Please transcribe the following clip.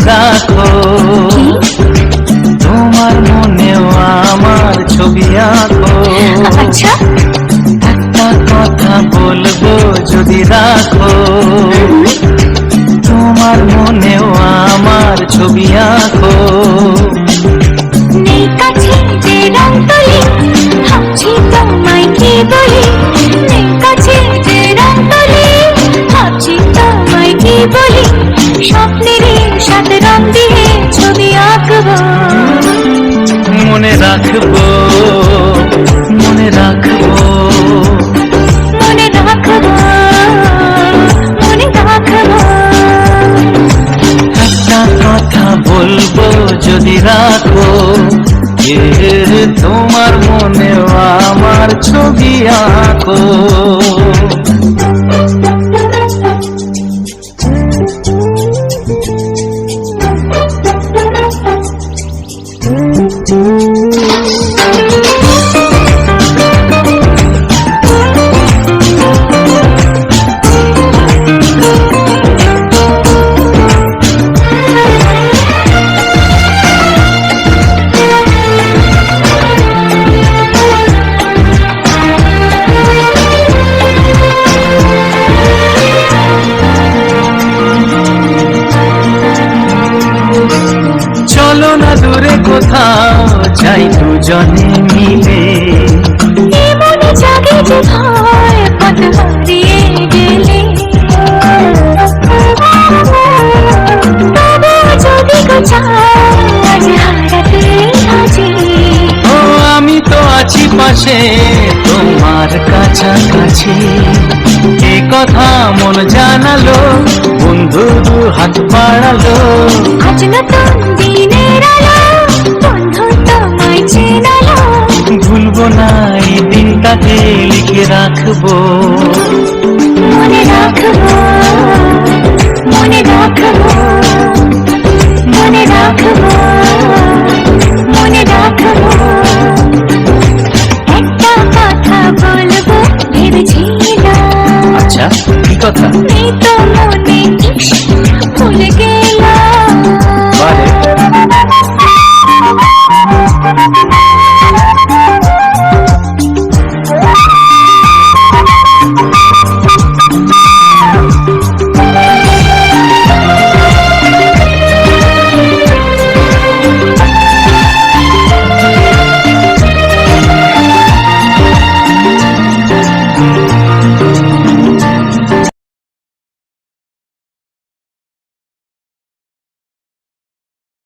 রাখো। তোমার মনেও আমার ছবি আঁকো। রাখব মনে রাখব। মনে রাখব মনে রাখব। একটা কথা বলব যদি রাখো তোমার মনে আমার ছবি আঁকো। চলো না দূরে কোথাও যাই দুজনে মিলে। এমন জাগে যে ভয় পথ হারিয়ে গেলে। তবু যদি আজ হারাতে আজি ও আমি তো আছি পাশে তোমার কাছাকাছি। এ কথা মন জানালো বন্ধু হাত বাড়ালো। আজ নতুন ভুলবো না এই দিনটাকে লিখে রাখব।